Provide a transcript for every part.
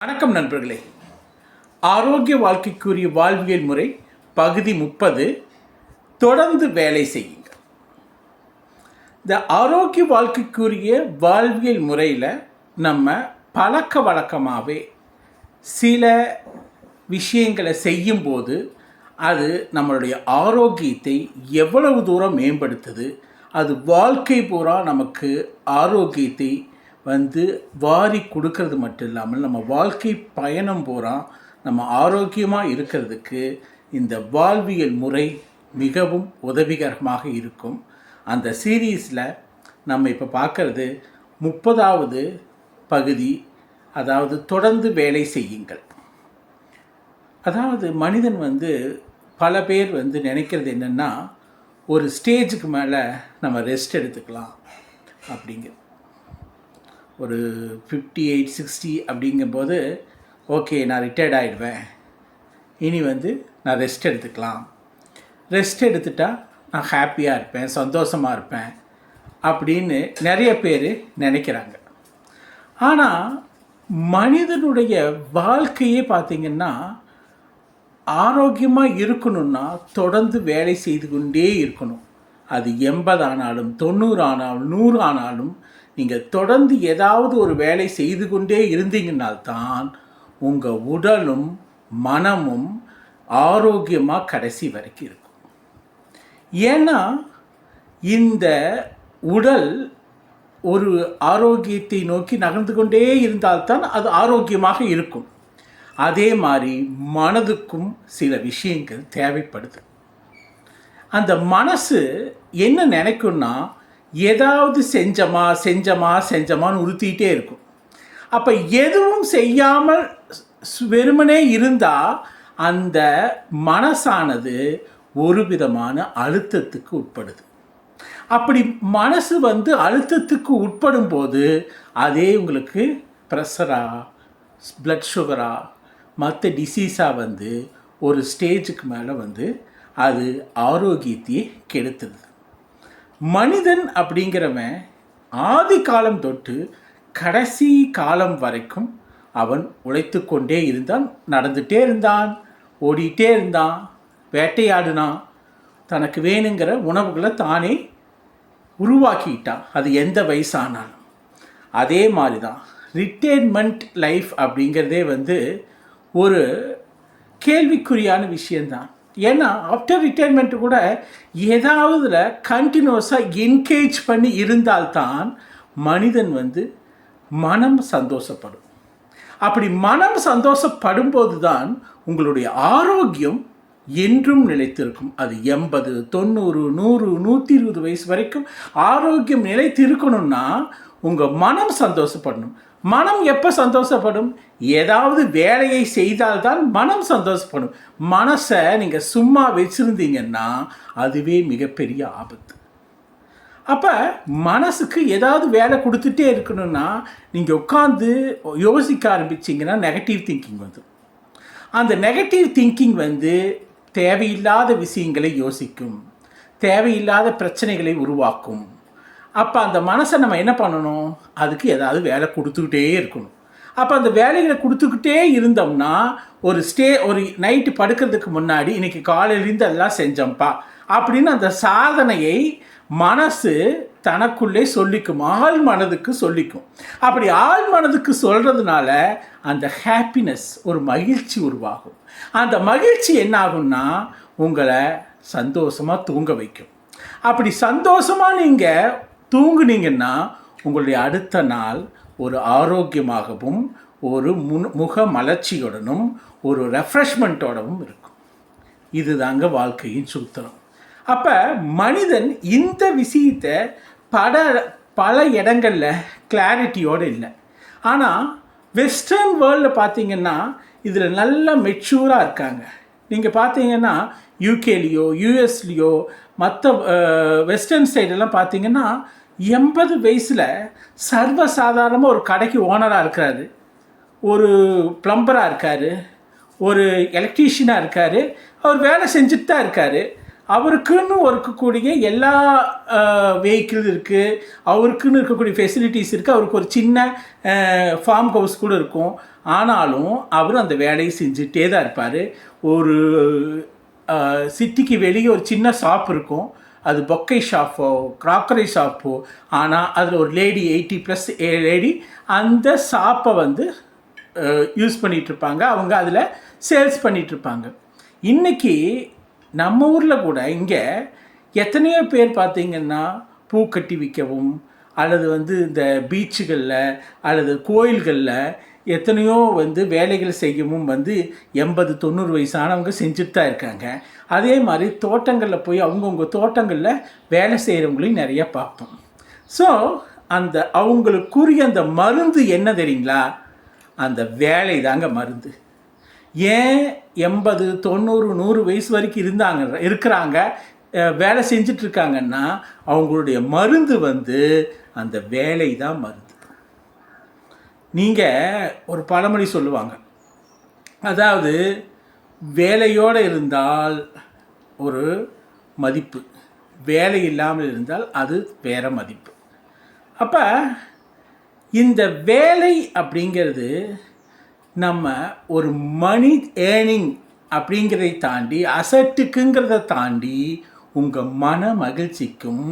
வணக்கம் நண்பர்களே. ஆரோக்கிய வாழ்க்கைக்குரிய வாழ்வியல் முறை பகுதி முப்பது. தொடர்ந்து வேலை செய்யுங்க இந்த ஆரோக்கிய வாழ்க்கைக்குரிய வாழ்வியல் முறையில் நம்ம பழக்க வழக்கமாகவே சில விஷயங்களை செய்யும்போது அது நம்மளுடைய ஆரோக்கியத்தை எவ்வளவு தூரம் மேம்படுத்துது அது வாழ்க்கை பூரா நமக்கு ஆரோக்கியத்தை வந்து வாரி கொடுக்கறது மட்டும் இல்லாமல் நம்ம வாழ்க்கை பயணம் பூரா நம்ம ஆரோக்கியமாக இருக்கிறதுக்கு இந்த வாழ்வியல் முறை மிகவும் உதவிகரமாக இருக்கும். அந்த சீரீஸில் நம்ம இப்போ பார்க்குறது முப்பதாவது பகுதி அதாவது தொடர்ந்து வேலை செய்யுங்கள். அதாவது மனிதன் வந்து பல பேர் வந்து நினைக்கிறது என்னென்னா ஒரு ஸ்டேஜுக்கு மேலே நம்ம ரெஸ்ட் எடுத்துக்கலாம் அப்படிங்கிறது ஒரு ஃபிஃப்டி எயிட் சிக்ஸ்டி அப்படிங்கும்போது ஓகே நான் ரிட்டையர்ட் ஆகிடுவேன் இனி வந்து நான் ரெஸ்ட் எடுத்துக்கலாம். ரெஸ்ட் எடுத்துட்டா நான் ஹாப்பியாக இருப்பேன் சந்தோஷமாக இருப்பேன் அப்படின்னு நிறைய பேர் நினைக்கிறாங்க. ஆனால் மனிதனுடைய வாழ்க்கையே பார்த்திங்கன்னா ஆரோக்கியமாக இருக்கணும்னா தொடர்ந்து வேலை செய்து கொண்டே இருக்கணும். அது எண்பது ஆனாலும் தொண்ணூறு ஆனாலும் நூறு ஆனாலும் நீங்கள் தொடர்ந்து ஏதாவது ஒரு வேலை செய்து கொண்டே இருந்தீங்கனால்தான் உங்கள் உடலும் மனமும் ஆரோக்கியமாக கடைசி வரைக்கும் இருக்கும். ஏன்னா இந்த உடல் ஒரு ஆரோக்கியத்தை நோக்கி நகர்ந்து கொண்டே இருந்தால்தான் அது ஆரோக்கியமாக இருக்கும். அதே மாதிரி மனதுக்கும் சில விஷயங்கள் தேவைப்படுது. அந்த மனசு என்ன நினைக்கும்னா ஏதாவது செஞ்சமா செஞ்சமா செஞ்சமான்னு உறுத்திக்கிட்டே இருக்கும். அப்போ எதுவும் செய்யாமல் வெறுமனே இருந்தால் அந்த மனசானது ஒரு விதமான அழுத்தத்துக்கு உட்படுது. அப்படி மனசு வந்து அழுத்தத்துக்கு உட்படும் போது அதே உங்களுக்கு ப்ரெஷராக ப்ளட் சுகராக மற்ற டிசீஸாக வந்து ஒரு ஸ்டேஜுக்கு மேலே வந்து அது ஆரோக்கியத்தையே கெடுத்துடுது. மனிதன் அப்படிங்கிறவன் ஆதி காலம் தொட்டு கடைசி காலம் வரைக்கும் அவன் உழைத்து கொண்டே இருந்தான் நடந்துகிட்டே இருந்தான் ஓடிட்டே இருந்தான் வேட்டையாடினான். தனக்கு வேணுங்கிற உணவுகளை தானே உருவாக்கிட்டான். அது எந்த வயசானாலும். அதே மாதிரி தான் ரிட்டைர்மெண்ட் லைஃப் அப்படிங்கிறதே வந்து ஒரு கேள்விக்குறியான விஷயந்தான் ஏன்னா ஆஃப்டர் ரிட்டைர்மெண்ட்டு கூட ஏதாவதுல கண்டினியூஸாக என்கேஜ் பண்ணி இருந்தால்தான் மனிதன் வந்து மனம் சந்தோஷப்படும். அப்படி மனம் சந்தோஷப்படும் போது தான் உங்களுடைய ஆரோக்கியம் என்றும் நிலைத்திருக்கும். அது எண்பது தொண்ணூறு நூறு நூற்றி இருபது வயசு வரைக்கும் ஆரோக்கியம் நிலைத்திருக்கணும்னா உங்கள் மனம் சந்தோஷப்படணும். மனம் எப்போ சந்தோஷப்படும்? ஏதாவது வேலையை செய்தால்தான் மனம் சந்தோஷப்படும். மனசை நீங்கள் சும்மா வச்சுருந்தீங்கன்னா அதுவே மிகப்பெரிய ஆபத்து. அப்போ மனசுக்கு ஏதாவது வேலை கொடுத்துட்டே இருக்கணும்னா நீங்கள் உட்காந்து யோசிக்க ஆரம்பிச்சிங்கன்னா நெகட்டிவ் திங்கிங் வந்து. அந்த நெகட்டிவ் திங்கிங் வந்து தேவையில்லாத விஷயங்களை யோசிக்கும். தேவையில்லாத பிரச்சனைகளை உருவாக்கும். அப்போ அந்த மனசை நம்ம என்ன பண்ணணும்? அதுக்கு ஏதாவது வேலை கொடுத்துக்கிட்டே இருக்கணும். அப்போ அந்த வேலைகளை கொடுத்துக்கிட்டே இருந்தோம்னா ஒரு ஸ்டே ஒரு நைட்டு படுக்கிறதுக்கு முன்னாடி இன்றைக்கி காலையிலேருந்து எல்லாம் செஞ்சோம்ப்பா. அப்படின்னு அந்த சாதனையை மனசு தனக்குள்ளே சொல்லிக்கும் ஆள் மனதுக்கு சொல்லிக்கும். அப்படி ஆள் மனதுக்கு சொல்கிறதுனால அந்த ஹாப்பினஸ் ஒரு மகிழ்ச்சி உருவாகும். அந்த மகிழ்ச்சி என்ன ஆகும்னா உங்களை சந்தோஷமாக தூங்க வைக்கும். அப்படி சந்தோஷமாக நீங்கள் தூங்குனீங்கன்னா உங்களுடைய அடுத்த நாள் ஒரு ஆரோக்கியமாகவும் ஒரு முன் முக மலர்ச்சியுடனும் ஒரு ரெஃப்ரெஷ்மெண்ட்டோடவும் இருக்கும். இதுதாங்க வாழ்க்கையின் சூத்திரம். அப்போ மனிதன் இந்த விஷயத்தை பட பல இடங்களில் கிளாரிட்டியோடு இல்லை. ஆனால் வெஸ்டர்ன் வேர்ல்டில் பார்த்தீங்கன்னா இதில் நல்லா மெச்சூராக இருக்காங்க. நீங்கள் பார்த்தீங்கன்னா யூகேலேயோ யூஎஸ்லேயோ மற்ற வெஸ்டர்ன் சைடெல்லாம் பார்த்தீங்கன்னா எண்பது வயசில் சர்வசாதாரணமாக ஒரு கடைக்கு ஓனராக இருக்கிறாரு ஒரு ப்ளம்பராக இருக்கார். ஒரு எலக்ட்ரீஷியனாக இருக்கார். அவர் வேலை செஞ்சுட்டு தான் இருக்கார். அவருக்குன்னு இருக்கக்கூடிய எல்லா வெஹிக்கிள் இருக்குது அவருக்குன்னு இருக்கக்கூடிய ஃபெசிலிட்டிஸ் இருக்குது அவருக்கு ஒரு சின்ன ஃபார்ம் ஹவுஸ் கூட இருக்கும். ஆனாலும் அவர் அந்த வேலையை செஞ்சுட்டே தான் இருப்பார். ஒரு சிட்டிக்கு வெளியே ஒரு சின்ன ஷாப் இருக்கும். அது பொக்கை ஷாப்போ கிராக்கரை ஷாப்போ ஆனால் அதில் ஒரு lady eighty plus a lady அந்த ஷாப்பை வந்து யூஸ் பண்ணிகிட்ருப்பாங்க அவங்க அதில் சேல்ஸ் பண்ணிகிட்ருப்பாங்க இன்றைக்கி நம்ம ஊரில் கூட இங்கே எத்தனையோ பேர் பார்த்தீங்கன்னா பூ கட்டி விற்கவும் அல்லது வந்து இந்த பீச்சுகளில் அல்லது கோயில்களில் எத்தனையோ வந்து வேலைகள் செய்யவும் வந்து எண்பது தொண்ணூறு வயசானவங்க செஞ்சுட்டு தான் இருக்காங்க. அதே மாதிரி தோட்டங்களில் போய் அவங்கவுங்க தோட்டங்களில் வேலை செய்கிறவங்களையும் நிறைய பார்ப்போம். ஸோ அந்த அவங்களுக்குரிய அந்த மருந்து என்ன தெரியுங்களா? அந்த வேலை தாங்க மருந்து. ஏன் எண்பது தொண்ணூறு நூறு வயசு வரைக்கும் இருந்தாங்க இருக்கிறாங்க வேலை செஞ்சிட்ருக்காங்கன்னா அவங்களுடைய மருந்து வந்து அந்த வேலை தான் மருந்து. நீங்கள் ஒரு பழமொழி சொல்லுவாங்க. அதாவது வேலையோடு இருந்தால் ஒரு மதிப்பு. வேலை இல்லாமல் இருந்தால் அது வேறு மதிப்பு. அப்போ இந்த வேலை அப்படிங்கிறது நம்ம ஒரு மணி ஏர்னிங் அப்படிங்கிறதை தாண்டி அசட்டுக்குங்கிறத தாண்டி உங்கள் மன மகிழ்ச்சிக்கும்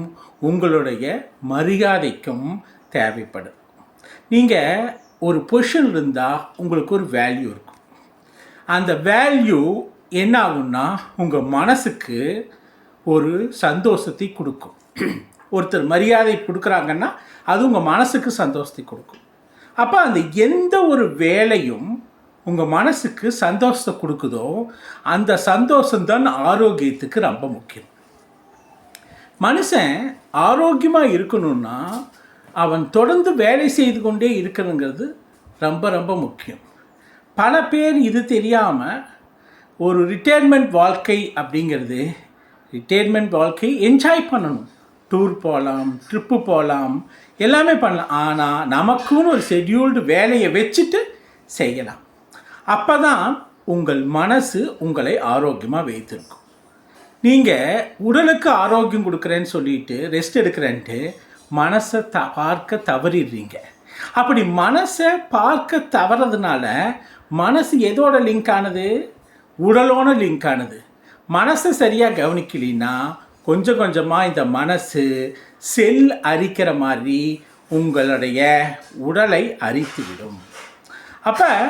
உங்களுடைய மரியாதைக்கும் தேவைப்படும். நீங்கள் ஒரு பொஷன் இருந்தால் உங்களுக்கு ஒரு வேல்யூ இருக்கும். அந்த வேல்யூ என்ன ஆகும்னா உங்கள் மனசுக்கு ஒரு சந்தோஷத்தை கொடுக்கும். ஒருத்தர் மரியாதை கொடுக்குறாங்கன்னா அது உங்கள் மனசுக்கு சந்தோஷத்தை கொடுக்கும். அப்போ அந்த எந்த ஒரு வேலையும் உங்கள் மனசுக்கு சந்தோஷத்தை கொடுக்குதோ அந்த சந்தோஷம்தான் ஆரோக்கியத்துக்கு ரொம்ப முக்கியம். மனுஷன் ஆரோக்கியமாக இருக்கணும்னா அவன் தொடர்ந்து வேலை செய்து கொண்டே இருக்கணுங்கிறது ரொம்ப ரொம்ப முக்கியம். பல பேர் இது தெரியாமல் ஒரு ரிட்டையர்மெண்ட் வாழ்க்கை அப்படிங்கிறது ரிட்டையர்மெண்ட் வாழ்க்கை என்ஜாய் பண்ணணும். டூர் போகலாம் ட்ரிப்பு போகலாம் எல்லாமே பண்ணலாம். ஆனால் நமக்குன்னு ஒரு ஷெட்யூல்டு வேலையை வச்சுட்டு செய்யலாம். அப்போ தான் உங்கள் மனசு உங்களை ஆரோக்கியமாக வைத்திருக்கும். நீங்கள் உடலுக்கு ஆரோக்கியம் கொடுக்குறேன்னு சொல்லிட்டு ரெஸ்ட் எடுக்கிறேன்ட்டு மனசை த பார்க்க தவறிடுறீங்க. அப்படி மனசை பார்க்க தவறதுனால மனசு எதோட லிங்க் ஆனது? உடலோட லிங்க் ஆனது. மனசை சரியாக கவனிக்கலின்னா கொஞ்சம் கொஞ்சமாக இந்த மனசு செல் அரிக்கிற மாதிரி உங்களுடைய உடலை அரித்துவிடும். அப்போ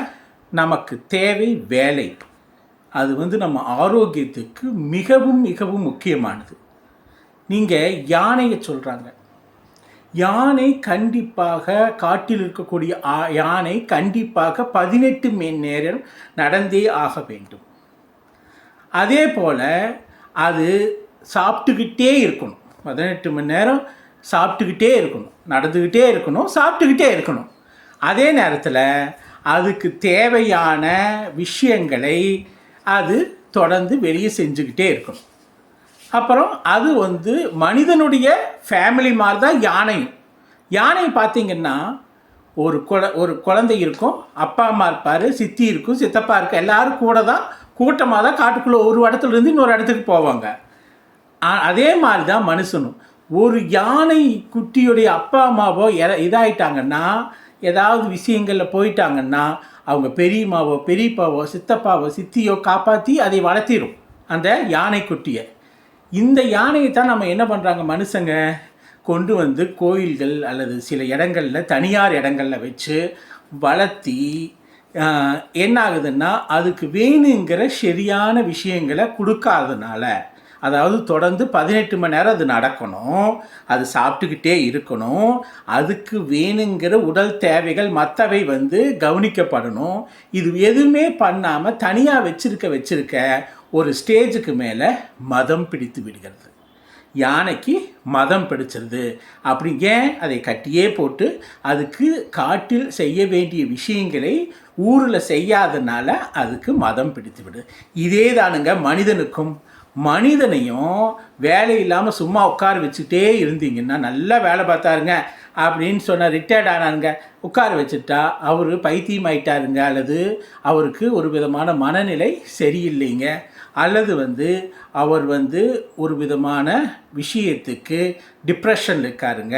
நமக்கு தேவை வேலை. அது வந்து நம்ம ஆரோக்கியத்துக்கு மிகவும் மிகவும் முக்கியமானது. நீங்கள் யானையை சொல்கிறாங்க யானை கண்டிப்பாக காட்டில் இருக்கக்கூடிய யானை கண்டிப்பாக பதினெட்டு மணி நேரம் நடந்தே ஆக வேண்டும். அதே போல் அது சாப்பிட்டுக்கிட்டே இருக்கணும். பதினெட்டு மணி நேரம் சாப்பிட்டுக்கிட்டே இருக்கணும். நடந்துக்கிட்டே இருக்கணும் சாப்பிட்டுக்கிட்டே இருக்கணும். அதே நேரத்தில் அதுக்கு தேவையான விஷயங்களை அது தொடர்ந்து வெளியே செஞ்சுக்கிட்டே இருக்கணும். அப்புறம் அது வந்து மனிதனுடைய ஃபேமிலி மாதிரி தான் யானையும். யானை பார்த்திங்கன்னா ஒரு குழ ஒரு குழந்தை இருக்கும் அப்பா அம்மா இருப்பார் சித்தி இருக்கும் சித்தப்பா இருக்கும் எல்லோரும் கூட தான் கூட்டமாக தான் காட்டுக்குள்ளே ஒரு இடத்துலேருந்து இன்னொரு இடத்துக்கு போவாங்க. அதே மாதிரி தான் மனுஷனும். ஒரு யானை குட்டியுடைய அப்பா அம்மாவோ இதாகிட்டாங்கன்னா ஏதாவது விஷயங்களில் போயிட்டாங்கன்னா அவங்க பெரியம்மாவோ பெரியப்பாவோ சித்தப்பாவோ சித்தியோ காப்பாற்றி அதை வளர்த்திடும் அந்த யானை குட்டியை. இந்த யானையை தான் நம்ம என்ன பண்ணுறாங்க மனுஷங்க கொண்டு வந்து கோயில்கள் அல்லது சில இடங்களில் தனியார் இடங்களில் வச்சு வளர்த்தி என்ன ஆகுதுன்னா அதுக்கு வேணுங்கிற சரியான விஷயங்களை கொடுக்காதனால அதாவது தொடர்ந்து பதினெட்டு மணி நேரம் அது நடக்கணும் அது சாப்பிட்டுக்கிட்டே இருக்கணும் அதுக்கு வேணுங்கிற உடல் தேவைகள் மற்றவை வந்து கவனிக்கப்படணும். இது எதுவுமே பண்ணாமல் தனியாக வச்சிருக்க வச்சிருக்க ஒரு ஸ்டேஜுக்கு மேலே மதம் பிடித்து விடுகிறது. யானைக்கு மதம் பிடிச்சிருது. அப்படி ஏன் அதை கட்டியே போட்டு அதுக்கு காட்டில் செய்ய வேண்டிய விஷயங்களை ஊரில் செய்யாதனால அதுக்கு மதம் பிடித்து விடு. இதே தானுங்க மனிதனுக்கும். மனிதனையும் வேலை இல்லாமல் சும்மா உட்கார வச்சுட்டே இருந்தீங்கன்னா நல்லா வேலை பார்த்தாருங்க. அப்படின்னு சொன்ன ரிட்டையர்ட் ஆனாருங்க. உட்கார வச்சுட்டா அவர் பைத்தியம் ஆயிட்டாருங்க அல்லது அவருக்கு ஒரு விதமான மனநிலை சரியில்லைங்க. அல்லது வந்து அவர் வந்து ஒரு விதமான விஷயத்துக்கு டிப்ரெஷனில் இருக்காருங்க.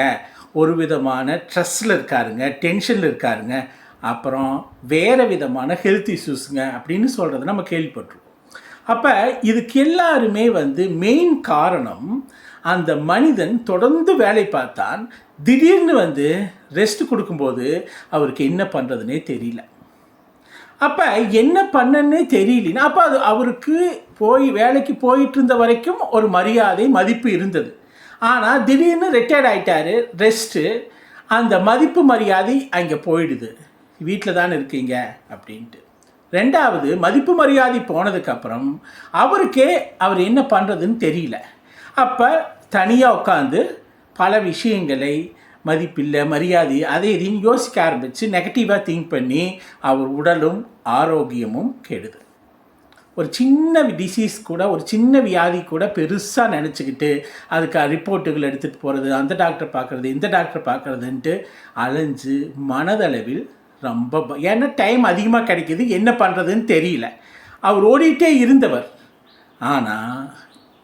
ஒரு விதமான ஸ்ட்ரெஸ்ஸில் இருக்காருங்க. டென்ஷனில் இருக்காருங்க. அப்புறம் வேறு விதமான ஹெல்த் இஷ்யூஸுங்க அப்படின்னு சொல்கிறத நம்ம கேள்விப்பட்டிருக்கோம். அப்போ இதுக்கு எல்லாருமே வந்து மெயின் காரணம் அந்த மனிதன் தொடர்ந்து வேலை பார்த்தான். திடீர்னு வந்து ரெஸ்ட் கொடுக்கும்போது அவருக்கு என்ன பண்ணுறதுனே தெரியல. அப்போ என்ன பண்ணனே தெரியலன்னு அப்போ அது அவருக்கு போய் வேலைக்கு போயிட்டு இருந்த வரைக்கும் ஒரு மரியாதை மதிப்பு இருந்தது. ஆனால் திடீர்னு ரிட்டையர்ட் ஆகிட்டாரு ரெஸ்ட்டு அந்த மதிப்பு மரியாதை அங்கே போயிடுது. வீட்டில் தானே இருக்கீங்க? அப்படின்ட்டு. ரெண்டாவது மதிப்பு மரியாதை போனதுக்கப்புறம் அவருக்கே அவர் என்ன பண்ணுறதுன்னு தெரியல. அப்போ தனியாக உட்காந்து பல விஷயங்களை மதிப்பில்லை மரியாதை அதை இதையும் யோசிக்க ஆரம்பித்து நெகட்டிவாக திங்க் பண்ணி அவர் உடலும் ஆரோக்கியமும் கெடுது. ஒரு சின்ன டிசீஸ் கூட ஒரு சின்ன வியாதி கூட பெருசாக நினச்சிக்கிட்டு அதுக்கு ரிப்போர்ட்டுகள் எடுத்துகிட்டு போகிறது அந்த டாக்டர் பார்க்குறது இந்த டாக்டர் பார்க்குறதுன்ட்டு அலைஞ்சு மனதளவில் ரொம்ப ஏன்னா டைம் அதிகமாக கிடைக்கிது என்ன பண்ணுறதுன்னு தெரியல. அவர் ஓடிட்டே இருந்தவர். ஆனால்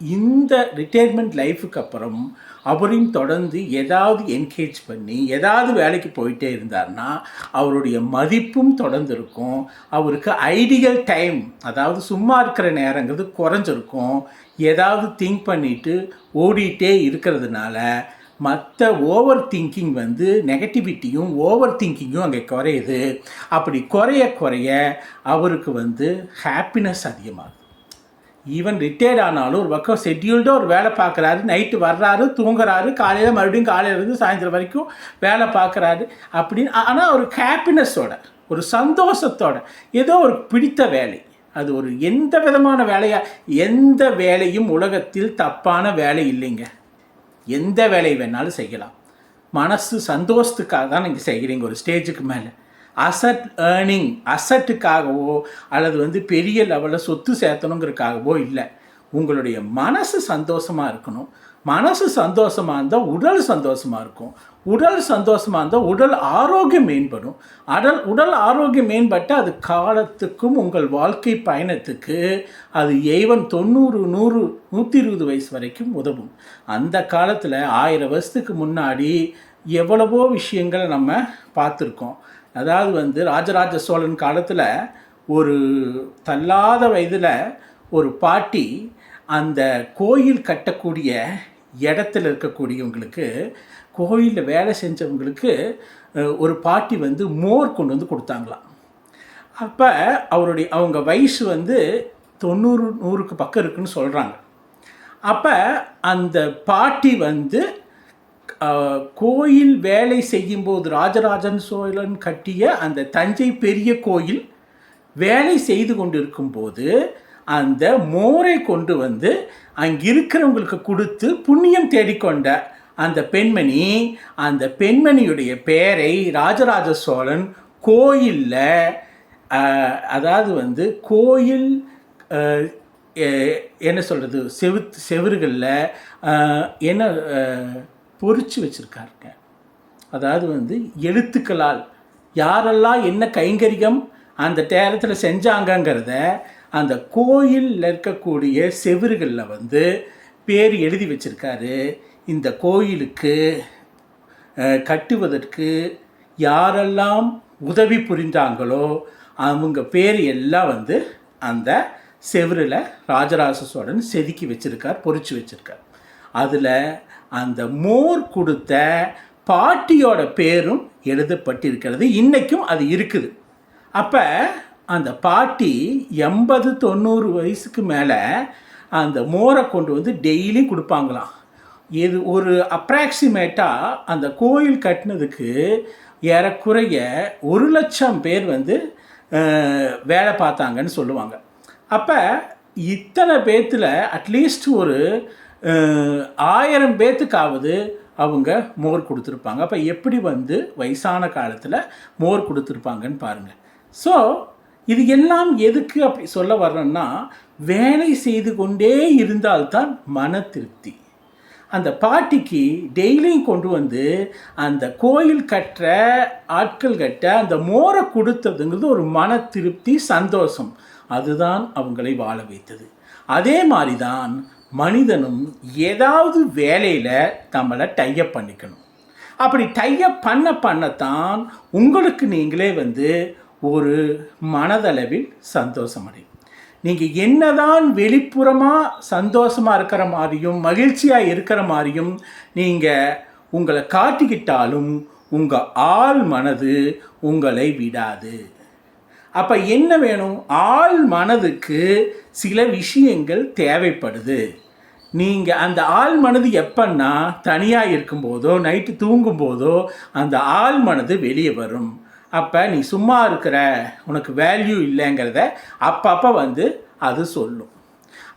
இந்த ரிட்டையர்மெண்ட் லைஃபுக்கு அப்புறம் அவரையும் தொடர்ந்து ஏதாவது என்கேஜ் பண்ணி ஏதாவது வேலைக்கு போயிட்டே இருந்தார்னா அவருடைய மதிப்பும் தொடர்ந்து இருக்கும் அவருக்கு ஐடியல் டைம் அதாவது சும்மா இருக்கிற நேரங்கிறது குறைஞ்சிருக்கும். ஏதாவது திங்க் பண்ணிட்டு ஓடிட்டே இருக்கிறதுனால மற்ற ஓவர் திங்கிங் வந்து நெகட்டிவிட்டியும் ஓவர் திங்கிங்கும் அங்கே குறையுது. அப்படி குறைய குறைய அவருக்கு வந்து ஹாப்பினஸ் அதிகமாகுது. ஈவன் ரிட்டையர்ட் ஆனாலும் ஒரு பக்கம் ஷெட்யூல்டாக ஒரு வேலை பார்க்குறாரு நைட்டு வர்றாரு தூங்குறாரு காலையில் மறுபடியும் காலையில் இருந்து சாயந்தரம் வரைக்கும் வேலை பார்க்குறாரு அப்படின்னு. ஆனால் ஒரு ஹாப்பினஸோட ஒரு சந்தோஷத்தோட ஏதோ ஒரு பிடித்த வேலை. அது ஒரு எந்த விதமான வேலையாக எந்த வேலையும் உலகத்தில் தப்பான வேலை இல்லைங்க. எந்த வேலையை வேணாலும் செய்யலாம். மனசு சந்தோஷத்துக்காக தான் நீங்கள் செய்கிறீங்க ஒரு ஸ்டேஜுக்கு மேலே. அசட் ஏர்னிங் அசட்டுக்காகவோ அல்லது வந்து பெரிய லெவலில் சொத்து சேர்த்தணுங்கிறதுக்காகவோ இல்லை. உங்களுடைய மனசு சந்தோஷமாக இருக்கணும். மனசு சந்தோஷமாக இருந்தால் உடல் சந்தோஷமாக இருக்கும். உடல் சந்தோஷமாக இருந்தால் உடல் ஆரோக்கியம் மேம்படும். அடல் உடல் ஆரோக்கியம் மேம்பட்டால் அது காலத்துக்கும் உங்கள் வாழ்க்கை பயணத்துக்கு அது ஏவன் தொண்ணூறு நூறு நூற்றி இருபது வயசு வரைக்கும் உதவும். அந்த காலத்தில் ஆயிரம் வருஷத்துக்கு முன்னாடி எவ்வளவோ விஷயங்களை நம்ம பார்த்துருக்கோம். அதாவது வந்து ராஜராஜ சோழன் காலத்தில் ஒரு தள்ளாத வயதில் ஒரு பாட்டி அந்த கோயில் கட்டக்கூடிய இடத்துல இருக்கக்கூடியவங்களுக்கு கோயிலில் வேலை செஞ்சவங்களுக்கு ஒரு பாட்டி வந்து மோர் கொண்டு வந்து கொடுத்தாங்களாம். அப்போ அவருடைய அவங்க வயசு வந்து தொண்ணூறு நூறுக்கு பக்கம் இருக்குன்னு சொல்கிறாங்க அப்போ அந்த பாட்டி வந்து கோயில் வேலை செய்யும்போது ராஜராஜன் சோழன் கட்டிய அந்த தஞ்சை பெரிய கோயில் வேலை செய்து கொண்டிருக்கும்போது அந்த மோரை கொண்டு வந்து அங்கே இருக்கிறவங்களுக்கு கொடுத்து புண்ணியம் தேடிக்கொண்ட அந்த பெண்மணி அந்த பெண்மணியுடைய பெயரை ராஜராஜ சோழன் கோயிலில் அதாவது வந்து கோயில் என்ன சொல்கிறது செவு செவறுகளில் என்ன பொறிச்சு வச்சுருக்காருங்க. அதாவது வந்து எழுத்துக்களால் யாரெல்லாம் என்ன கைங்கரியம் அந்த நேரத்தில் செஞ்சாங்கங்கிறத அந்த கோயிலில் இருக்கக்கூடிய செவுறுகளில் வந்து பேர் எழுதி வச்சுருக்காரு. இந்த கோயிலுக்கு கட்டுவதற்கு யாரெல்லாம் உதவி புரிந்தாங்களோ அவங்க பேர் எல்லாம் வந்து அந்த செவரில் ராஜராஜ சோழன் செதுக்கி வச்சுருக்கார் பொறிச்சு வச்சுருக்கார். அதில் அந்த மோர் கொடுத்த பாட்டியோட பேரும் எழுதப்பட்டிருக்கிறது. இன்றைக்கும் அது இருக்குது. அப்போ அந்த பாட்டி எண்பது தொண்ணூறு வயசுக்கு மேலே அந்த மோரை கொண்டு வந்து டெய்லி கொடுப்பாங்களாம். இது ஒரு அப்ராக்சிமேட்டாக அந்த கோயில் கட்டினதுக்கு ஏறக்குறைய ஒரு லட்சம் பேர் வந்து வேலை பார்த்தாங்கன்னு சொல்லுவாங்க. அப்போ இத்தனை பேத்தில் அட்லீஸ்ட் ஒரு ஆயிரம் பேத்துக்காவது அவங்க மோர் கொடுத்துருப்பாங்க. அப்போ எப்படி வந்து வயசான காலத்தில் மோர் கொடுத்துருப்பாங்கன்னு பாருங்கள் ஸோ இது எல்லாம் எதுக்கு அப்படி சொல்ல வர்றேன்னா வேலை செய்து கொண்டே இருந்தால்தான் மன திருப்தி. அந்த பாட்டிக்கு டெய்லியும் கொண்டு வந்து அந்த கோயில் கட்டுற ஆட்கள் கட்ட அந்த மோரை கொடுத்ததுங்கிறது ஒரு மன திருப்தி சந்தோஷம். அதுதான் அவங்களை வாழ வைத்தது. அதே மாதிரி தான் மனிதனும் ஏதாவது வேலையில் நம்மளை டையப் பண்ணிக்கணும். அப்படி டையப் பண்ண பண்ணத்தான் உங்களுக்கு நீங்களே வந்து ஒரு மனதளவில் சந்தோஷம் அடையும். நீங்கள் என்னதான் வெளிப்புறமாக சந்தோஷமாக இருக்கிற மாதிரியும் மகிழ்ச்சியாக இருக்கிற மாதிரியும் நீங்கள் உங்களை காட்டிக்கிட்டாலும் உங்கள் ஆள் மனது உங்களை விடாது. அப்போ என்ன வேணும்? ஆள் மனதுக்கு சில விஷயங்கள் தேவைப்படுது. நீங்கள் அந்த ஆள் மனது எப்பன்னா தனியாக இருக்கும்போதோ நைட்டு தூங்கும்போதோ அந்த ஆள் மனது வெளியே வரும். அப்போ நீ சும்மா இருக்கிற உனக்கு வேல்யூ இல்லைங்கிறத அப்பப்போ வந்து அது சொல்லும்.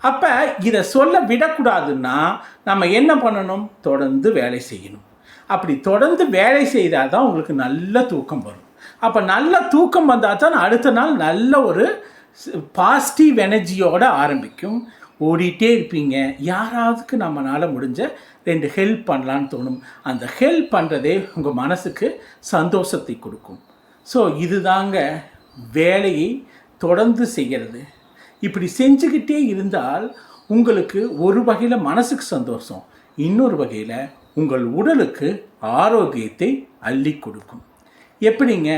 அப்போ இதை சொல்ல விடக்கூடாதுன்னா நம்ம என்ன பண்ணணும்? தொடர்ந்து வேலை செய்யணும். அப்படி தொடர்ந்து வேலை செய்தால் தான் உங்களுக்கு நல்ல தூக்கம் வரும். அப்போ நல்ல தூக்கம் வந்தால் தான் அடுத்த நாள் நல்ல ஒரு பாசிட்டிவ் எனர்ஜியோடு ஆரம்பிக்கும். ஓடிட்டே இருப்பீங்க. யாராவதுக்கு நம்மளால் முடிஞ்ச ரெண்டு ஹெல்ப் பண்ணலான்னு தோணும். அந்த ஹெல்ப் பண்ணுறதே உங்கள் மனசுக்கு சந்தோஷத்தை கொடுக்கும். ஸோ இதுதாங்க வேலையை தொடர்ந்து செய்கிறது இப்படி செஞ்சுக்கிட்டே இருந்தால் உங்களுக்கு ஒரு வகையில் மனசுக்கு சந்தோஷம். இன்னொரு வகையில் உங்கள் உடலுக்கு ஆரோக்கியத்தை அள்ளி கொடுக்கும். எப்படிங்க?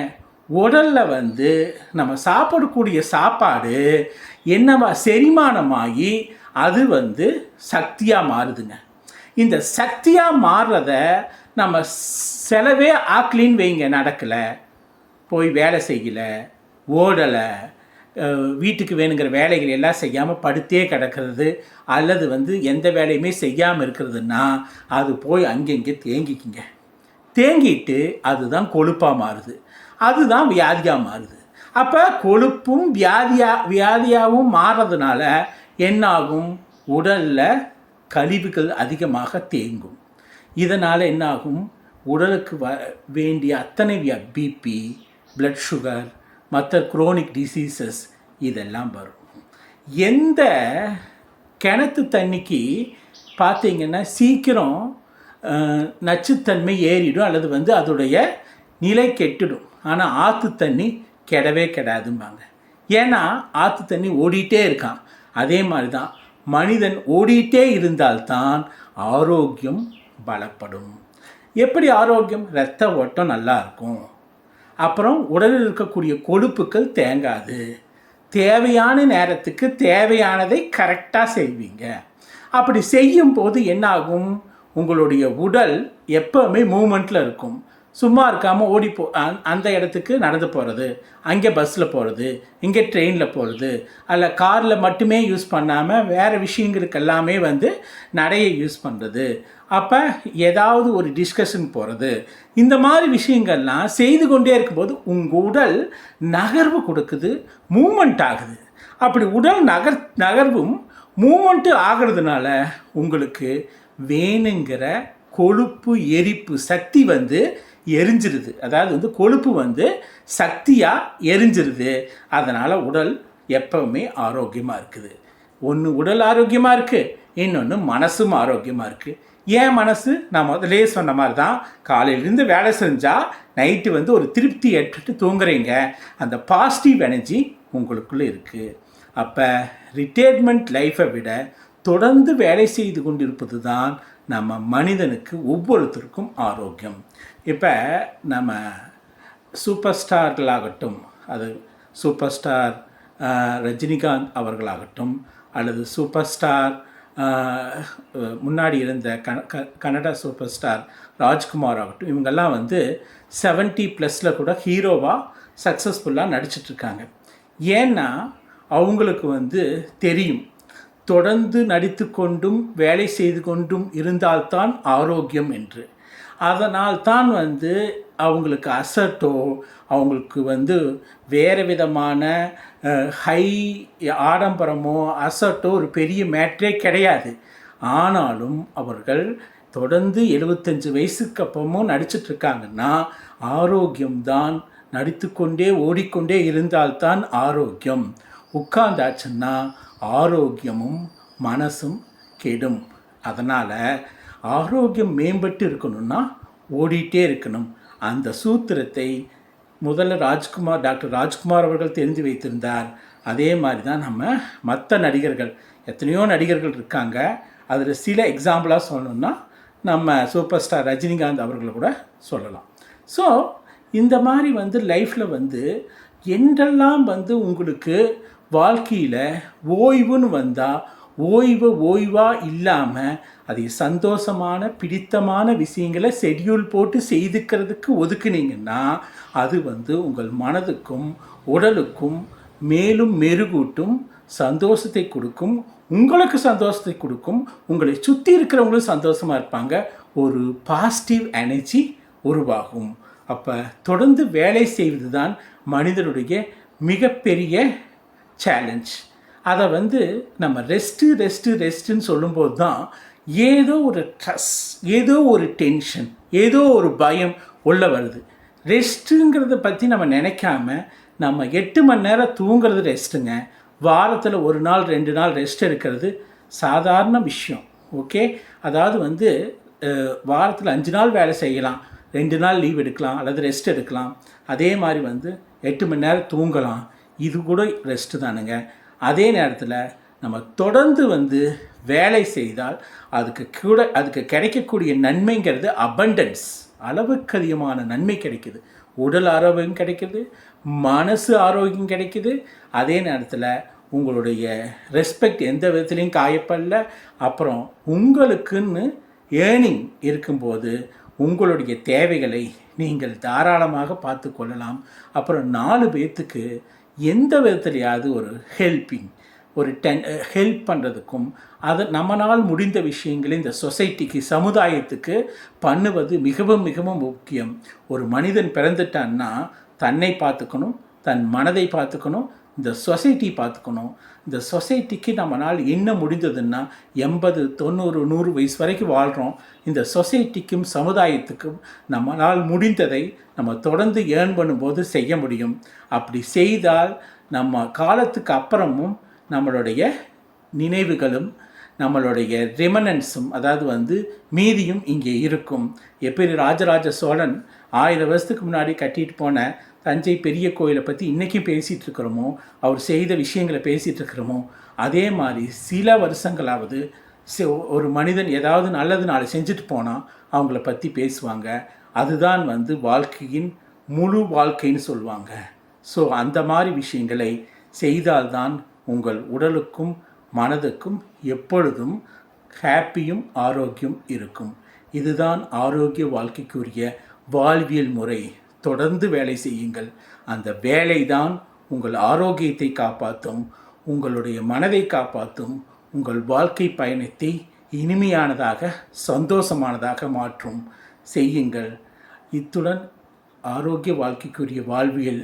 உடலில் வந்து நம்ம சாப்பிடக்கூடிய சாப்பாடு என்னவா செரிமானமாகி அது வந்து சக்தியாக மாறுதுங்க. இந்த சக்தியாக மாறுறத நம்ம செலவே ஆக்கலின்னு வைங்க நடக்கலை. போய் வேலை செய்யலை ஓடலை வீட்டுக்கு வேணுங்கிற வேலைகள் எல்லாம் செய்யாமல் படுத்தே கிடக்கிறது அல்லது வந்து எந்த வேலையுமே செய்யாமல் இருக்கிறதுன்னா அது போய் அங்கங்கே தேங்கிக்குங்க. தேங்கிட்டு அதுதான் கொழுப்பாக மாறுது. அதுதான் வியாதியாக மாறுது. அப்போ கொழுப்பும் வியாதியா வியாதியாகவும் மாறுறதுனால என்னாகும்? உடலில் கழிவுகள் அதிகமாக தேங்கும். இதனால் என்னாகும்? உடலுக்கு வ வேண்டிய அத்தனை பிபி பிளட் சுகர் மற்ற குரோனிக் டிசீசஸ் இதெல்லாம் வரும். எந்த கிணத்து தண்ணிக்கு பார்த்தீங்கன்னா சீக்கிரம் நச்சுத்தன்மை ஏறிடும் அல்லது வந்து அதோடைய நிலை கெட்டுடும். ஆனால் ஆற்று தண்ணி கெடவே கெடாதும்பாங்க. ஏன்னா ஆற்று தண்ணி ஓடிட்டே இருக்கான் அதே மாதிரி தான் மனிதன் ஓடிட்டே இருந்தால்தான் ஆரோக்கியம் பலப்படும். எப்படி ஆரோக்கியம்? இரத்த ஓட்டம் நல்லா இருக்கும். அப்புறம் உடலில் இருக்கக்கூடிய கொழுப்புக்கள் தேங்காது. தேவையான நேரத்துக்கு தேவையானதை கரெக்டாக செய்வீங்க. அப்படி செய்யும் போது என்னாகும்? உங்களுடைய உடல் எப்போவுமே மூமெண்ட்டில் இருக்கும். சும்மா இருக்காமல் ஓடி போ அந்த இடத்துக்கு நடந்து போகிறது அங்கே பஸ்ஸில் போகிறது இங்கே ட்ரெயினில் போகிறது அல்ல காரில் மட்டுமே யூஸ் பண்ணாமல் வேறு விஷயங்களுக்கு எல்லாமே வந்து நடையை யூஸ் பண்ணுறது அப்போ ஏதாவது ஒரு டிஸ்கஷன் போகிறது இந்த மாதிரி விஷயங்கள்லாம் செய்து கொண்டே இருக்கும்போது உங்கள் உடல் நகர்வு கொடுக்குது மூமெண்ட் ஆகுது. அப்படி உடல் நகர் நகர்வும் மூமெண்ட்டு ஆகிறதுனால உங்களுக்கு வேணுங்கிற கொழுப்பு எரிப்பு சக்தி வந்து எரிஞ்சிருது. அதாவது வந்து கொழுப்பு வந்து சக்தியாக எரிஞ்சிருது. அதனால் உடல் எப்பவுமே ஆரோக்கியமாக இருக்குது. ஒன்று உடல் ஆரோக்கியமாக இருக்குது இன்னொன்று மனசும் ஆரோக்கியமாக இருக்குது ஏன் மனசு? நான் முதலே சொன்ன மாதிரி தான் காலையிலேருந்து வேலை செஞ்சால் நைட்டு வந்து ஒரு திருப்தி ஏற்றுட்டு தூங்குறீங்க. அந்த பாசிட்டிவ் எனர்ஜி உங்களுக்குள்ளே இருக்குது அப்போ ரிட்டையர்மெண்ட் லைஃப்பை விட தொடர்ந்து வேலை செய்து கொண்டிருப்பது தான் நம்ம மனிதனுக்கு ஒவ்வொருத்தருக்கும் ஆரோக்கியம். இப்போ நம்ம சூப்பர் ஸ்டார்களாகட்டும் அது சூப்பர் ஸ்டார் ரஜினிகாந்த் அவர்களாகட்டும் அல்லது சூப்பர் ஸ்டார் முன்னாடி இருந்த க கன்னடா சூப்பர் ஸ்டார் ராஜ்குமார் ஆகட்டும் இவங்கெல்லாம் வந்து செவன்ட்டி ப்ளஸில் கூட ஹீரோவாக சக்ஸஸ்ஃபுல்லாக நடிச்சிட்ருக்காங்க ஏன்னா அவங்களுக்கு வந்து தெரியும் தொடர்ந்து நடித்து கொண்டும் வேலை செய்து கொண்டும் இருந்தால்தான் ஆரோக்கியம் என்று. அதனால் தான் வந்து அவங்களுக்கு அசட்டோ அவங்களுக்கு வந்து வேறு விதமான ஹை ஆடம்பரமோ அசட்டோ ஒரு பெரிய மேட்ரே கிடையாது. ஆனாலும் அவர்கள் தொடர்ந்து எழுபத்தஞ்சு வயசுக்கு அப்புறமும் நடிச்சிட்ருக்காங்கன்னா ஆரோக்கியம்தான் நடித்துக்கொண்டே ஓடிக்கொண்டே இருந்தால்தான் ஆரோக்கியம். உட்கார்ந்தாச்சுன்னா ஆரோக்கியமும் மனசும் கெடும். அதனால் ஆரோக்கியம் மேம்பட்டு இருக்கணும்னா ஓடிட்டே இருக்கணும். அந்த சூத்திரத்தை முதல்ல ராஜ்குமார் டாக்டர் ராஜ்குமார் அவர்கள் தெரிந்து வைத்திருந்தார். அதே மாதிரி தான் நம்ம மற்ற நடிகர்கள் எத்தனையோ நடிகர்கள் இருக்காங்க. அதில் சில எக்ஸாம்பிளாக சொல்லணும்னா நம்ம சூப்பர் ஸ்டார் ரஜினிகாந்த் அவர்களை கூட சொல்லலாம். ஸோ இந்த மாதிரி வந்து லைஃப்பில் வந்து என்றெல்லாம் வந்து உங்களுக்கு வாழ்க்கையில் ஓய்வுன்னு வந்தால் ஓய்வு ஓய்வாக இல்லாமல் அதை சந்தோஷமான பிடித்தமான விஷயங்களை ஷெட்யூல் போட்டு செய்துக்கிறதுக்கு ஒதுக்குனீங்கன்னா அது வந்து உங்கள் மனதுக்கும் உடலுக்கும் மேலும் மெருகூட்டும் சந்தோஷத்தை கொடுக்கும். உங்களுக்கு சந்தோஷத்தை கொடுக்கும். உங்களை சுற்றி இருக்கிறவங்களும் சந்தோஷமாக இருப்பாங்க. ஒரு பாசிட்டிவ் எனர்ஜி உருவாகும். அப்போ தொடர்ந்து வேலை செய்வது தான் மனிதனுடைய மிகப்பெரிய சேலஞ்ச் அதை வந்து நம்ம ரெஸ்ட்டு ரெஸ்ட்டு ரெஸ்ட்டுன்னு சொல்லும்போது தான் ஏதோ ஒரு ட்ரஸ் ஏதோ ஒரு டென்ஷன் ஏதோ ஒரு பயம் உள்ளே வருது. ரெஸ்ட்டுங்கிறத பற்றி நம்ம நினைக்காம நம்ம எட்டு மணி நேரம் தூங்குறது ரெஸ்ட்டுங்க வாரத்தில் ஒரு நாள் ரெண்டு நாள் ரெஸ்ட் எடுக்கிறது சாதாரண விஷயம். ஓகே அதாவது வந்து வாரத்தில் அஞ்சு நாள் வேலை செய்யலாம். ரெண்டு நாள் லீவ் எடுக்கலாம் அல்லது ரெஸ்ட் எடுக்கலாம். அதே மாதிரி வந்து எட்டு மணி நேரம் தூங்கலாம். இது கூட ரெஸ்ட்டு தானுங்க. அதே நேரத்தில் நம்ம தொடர்ந்து வந்து வேலை செய்தால் அதுக்கு கூட அதுக்கு கிடைக்கக்கூடிய நன்மைங்கிறது அபண்டன்ஸ் அளவுக்கு அதிகமான நன்மை கிடைக்குது. உடல் ஆரோக்கியம் கிடைக்குது மனசு ஆரோக்கியம் கிடைக்குது. அதே நேரத்தில் உங்களுடைய ரெஸ்பெக்ட் எந்த விதத்துலேயும் காயப்படல. அப்புறம் உங்களுக்குன்னு ஏர்னிங் இருக்கும்போது உங்களுடைய தேவைகளை நீங்கள் தாராளமாக பார்த்து கொள்ளலாம். அப்புறம் நாலு பேர்த்துக்கு எந்த விதத்துலையாவது ஒரு ஹெல்ப்பிங் ஒரு டென் ஹெல்ப் பண்ணுறதுக்கும் அதை நம்மளால் முடிந்த விஷயங்களை இந்த சொசைட்டிக்கு சமுதாயத்துக்கு பண்ணுவது மிகவும் மிகவும் முக்கியம். ஒரு மனிதன் பிறந்துட்டான்னா தன்னை பார்த்துக்கணும் தன் மனதை பார்த்துக்கணும் இந்த சொசைட்டி பார்த்துக்கணும். இந்த சொசைட்டிக்கு நம்மளால் என்ன முடிந்ததுன்னா எண்பது தொண்ணூறு நூறு வயசு வரைக்கும் வாழ்கிறோம் இந்த சொசைட்டிக்கும் சமுதாயத்துக்கும் நம்மளால் முடிந்ததை நம்ம தொடர்ந்து ஏர்ன் பண்ணும்போது செய்ய முடியும். அப்படி செய்தால் நம்ம காலத்துக்கு அப்புறமும் நம்மளுடைய நினைவுகளும் நம்மளுடைய ரெமனன்ஸும் அதாவது வந்து மீதியும் இங்கே இருக்கும். எப்படி ராஜராஜ சோழன் ஆயிரம் வருஷத்துக்கு முன்னாடி கட்டிட்டு போன தஞ்சை பெரிய கோயிலை பற்றி இன்றைக்கும் பேசிகிட்டு இருக்கிறோமோ அவர் செய்த விஷயங்களை பேசிகிட்டு இருக்கிறோமோ அதே மாதிரி சில வருஷங்களாவது ஒரு மனிதன் ஏதாவது நல்லது நாளை செஞ்சுட்டு போனால் அவங்கள பற்றி பேசுவாங்க. அதுதான் வந்து வாழ்க்கையின் முழு வாழ்க்கைன்னு சொல்லுவாங்க. ஸோ அந்த மாதிரி விஷயங்களை செய்தால்தான் உங்கள் உடலுக்கும் மனதுக்கும் எப்பொழுதும் ஹாப்பியும் ஆரோக்கியம் இருக்கும். இதுதான் ஆரோக்கிய வாழ்க்கைக்குரிய வாழ்வியல் முறை. தொடர்ந்து வேலை செய்யுங்கள். அந்த வேலை தான் உங்கள் ஆரோக்கியத்தை காப்பாற்றும் உங்களுடைய மனதை காப்பாற்றும் உங்கள் வாழ்க்கை பயணத்தை இனிமையானதாக சந்தோஷமானதாக மாற்றும். செய்யுங்கள். இத்துடன் ஆரோக்கிய வாழ்க்கைக்குரிய வாழ்வியல்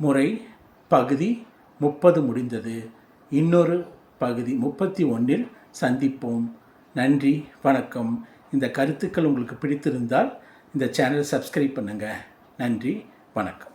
முறை பகுதி முப்பது முடிந்தது. இன்னொரு பகுதி முப்பத்தி ஒன்றில் சந்திப்போம். நன்றி வணக்கம். இந்த கருத்துக்கள் உங்களுக்கு பிடித்திருந்தால் இந்த சேனலை சப்ஸ்கிரைப் பண்ணுங்கள் நன்றி வணக்கம்.